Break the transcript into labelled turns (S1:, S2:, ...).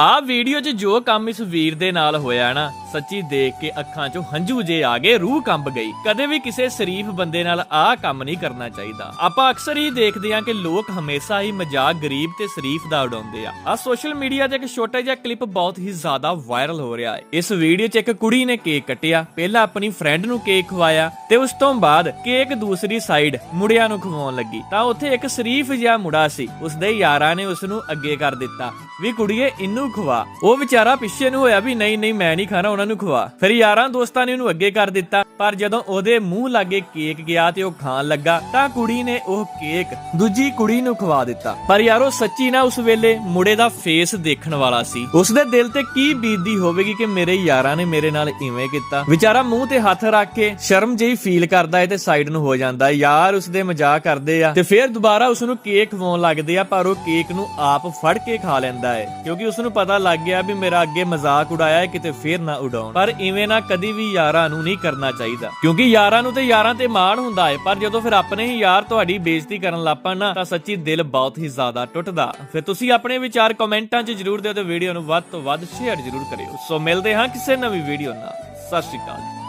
S1: ਆ ਵੀਡੀਓ 'ਚ ਜੋ ਕੰਮ ਇਸ ਵੀਰ ਦੇ ਨਾਲ ਹੋਇਆ ਨਾ, ਸੱਚੀ ਦੇਖ ਕੇ ਅੱਖਾਂ 'ਚੋਂ ਹੰਝੂ ਜੇ ਆ ਗਏ, ਰੂਹ ਕੰਬ ਗਈ। ਕਦੇ ਵੀ ਕਿਸੇ ਸ਼ਰੀਫ ਬੰਦੇ ਨਾਲ ਆਹ ਕੰਮ ਨਹੀਂ ਕਰਨਾ ਚਾਹੀਦਾ। ਆਪਾਂ ਅਕਸਰ ਹੀ ਦੇਖਦੇ ਹਾਂ ਕਿ ਲੋਕ ਹਮੇਸ਼ਾ ਹੀ ਮਜ਼ਾਕ, ਗਰੀਬ ਤੇ ਸ਼ਰੀਫ ਦਾ ਉਡਾਉਂਦੇ ਆ। ਆ ਸੋਸ਼ਲ ਮੀਡੀਆ ਤੇ ਇੱਕ ਛੋਟਾ ਜਿਹਾ ਕਲਿੱਪ ਬਹੁਤ ਹੀ ਜ਼ਿਆਦਾ ਵਾਇਰਲ ਹੋ ਰਿਹਾ ਹੈ। ਇਸ ਵੀਡੀਓ 'ਚ ਇੱਕ ਕੁੜੀ ਨੇ ਕੇਕ ਕੱਟਿਆ। ਪਹਿਲਾਂ ਆਪਣੀ ਫਰੈਂਡ ਨੂੰ ਕੇਕ ਖਵਾਇਆ ਤੇ ਉਸ ਤੋਂ ਬਾਅਦ ਕੇਕ ਦੂਸਰੀ ਸਾਈਡ ਮੁੰਡਿਆਂ ਨੂੰ ਖਵਾਉਣ ਲੱਗੀ। ਤਾਂ ਉੱਥੇ ਇੱਕ ਸ਼ਰੀਫ ਜਿਹਾ ਮੁੰਡਾ ਸੀ। ਉਸਦੇ ਯਾਰਾਂ ਨੇ ਉਸ ਨੂੰ ਅੱਗੇ ਕਰ ਦਿੱਤਾ। ਵੀ ਕੁੜੀਏ ਇਹਨੂੰ ਖਵਾ। ਉਹ ਵਿਚਾਰਾ ਪਿੱਛੇ ਨੂੰ ਹੋਇਆ ਵੀ ਨਹੀਂ ਨਹੀਂ, ਮੈਂ ਨਹੀਂ ਖਾਣਾ, ਉਹਨਾਂ ਨੂੰ ਖਵਾ। ਫਿਰ ਯਾਰਾਂ ਦੋਸਤਾਂ ਨੇ ਉਹਨੂੰ ਅੱਗੇ ਕਰ ਦਿੱਤਾ, ਪਰ ਜਦੋਂ ਉਹਦੇ ਮੂੰਹ ਲਾਗੇ ਕੇਕ ਗਿਆ ਤੇ ਉਹ ਖਾਣ ਲੱਗਾ, ਤਾਂ ਕੁੜੀ ਨੇ ਉਹ ਕੇਕ ਦੂਜੀ ਕੁੜੀ ਨੂੰ ਖਵਾ ਦਿੱਤਾ। ਪਰ ਯਾਰੋ ਸੱਚੀ ਨਾ ਉਸ ਵੇਲੇ ਮੁੰਡੇ ਦਾ ਫੇਸ ਦੇਖਣ ਵਾਲਾ ਸੀ। ਉਸਦੇ ਦਿਲ ਤੇ ਕੀ ਬੀਤਦੀ ਹੋਵੇਗੀ ਕਿ ਮੇਰੇ ਯਾਰਾਂ ਨੇ ਮੇਰੇ ਨਾਲ ਇਵੇਂ ਕੀਤਾ। ਵਿਚਾਰਾ ਮੂੰਹ ਤੇ ਹੱਥ ਰੱਖ ਕੇ ਸ਼ਰਮ ਜਿਹੀ ਫੀਲ ਕਰਦਾ ਹੈ ਤੇ ਸਾਈਡ ਨੂੰ ਹੋ ਜਾਂਦਾ ਹੈ। ਯਾਰ ਉਸਦੇ ਮਜ਼ਾਕ ਕਰਦੇ ਆ ਤੇ ਫਿਰ ਦੁਬਾਰਾ ਉਸ ਨੂੰ ਕੇਕ ਖਵਾਉਣ ਲੱਗਦੇ ਆ, ਪਰ ਉਹ ਕੇਕ ਨੂੰ ਆਪ ਫੜ ਕੇ ਖਾ ਲੈਂਦਾ ਹੈ, ਕਿਉਂਕਿ ਉਸ ਨੂੰ ਪਤਾ ਲੱਗ ਗਿਆ ਵੀ ਮੇਰਾ ਅੱਗੇ ਮਜ਼ਾਕ ਉਡਾਇਆ ਹੈ, ਕਿਤੇ ਫੇਰ ਨਾ ਉਡਾਉਣ। ਪਰ ਇਵੇਂ ਨਾ ਕਦੀ ਵੀ ਯਾਰਾਂ ਨੂੰ ਨਹੀਂ ਕਰਨਾ ਚਾਹੀਦਾ। ਕਿਉਂਕਿ ਯਾਰਾਂ ਨੂੰ ਤੇ ਯਾਰਾਂ ਤੇ ਮਾਣ ਹੁੰਦਾ ਹੈ, ਪਰ ਜਦੋਂ ਫਿਰ ਆਪਣੇ ਹੀ ਯਾਰ ਤੁਹਾਡੀ ਬੇਇੱਜ਼ਤੀ ਕਰਨ ਲੱਪਣ ਨਾ, ਤਾਂ ਸੱਚੀ ਦਿਲ ਬਹੁਤ ਹੀ ਜ਼ਿਆਦਾ ਟੁੱਟਦਾ। ਫਿਰ ਤੁਸੀਂ ਆਪਣੇ ਵਿਚਾਰ ਕਮੈਂਟਾਂ 'ਚ ਜਰੂਰ ਦਿਓ ਤੇ ਵੀਡੀਓ ਨੂੰ ਵੱਧ ਤੋਂ ਵੱਧ ਸ਼ੇਅਰ ਜਰੂਰ ਕਰਿਓ। ਸੋ ਮਿਲਦੇ ਹਾਂ ਕਿਸੇ ਨਵੀਂ ਵੀਡੀਓ ਨਾਲ। ਸਤਿ ਸ਼੍ਰੀ ਅਕਾਲ।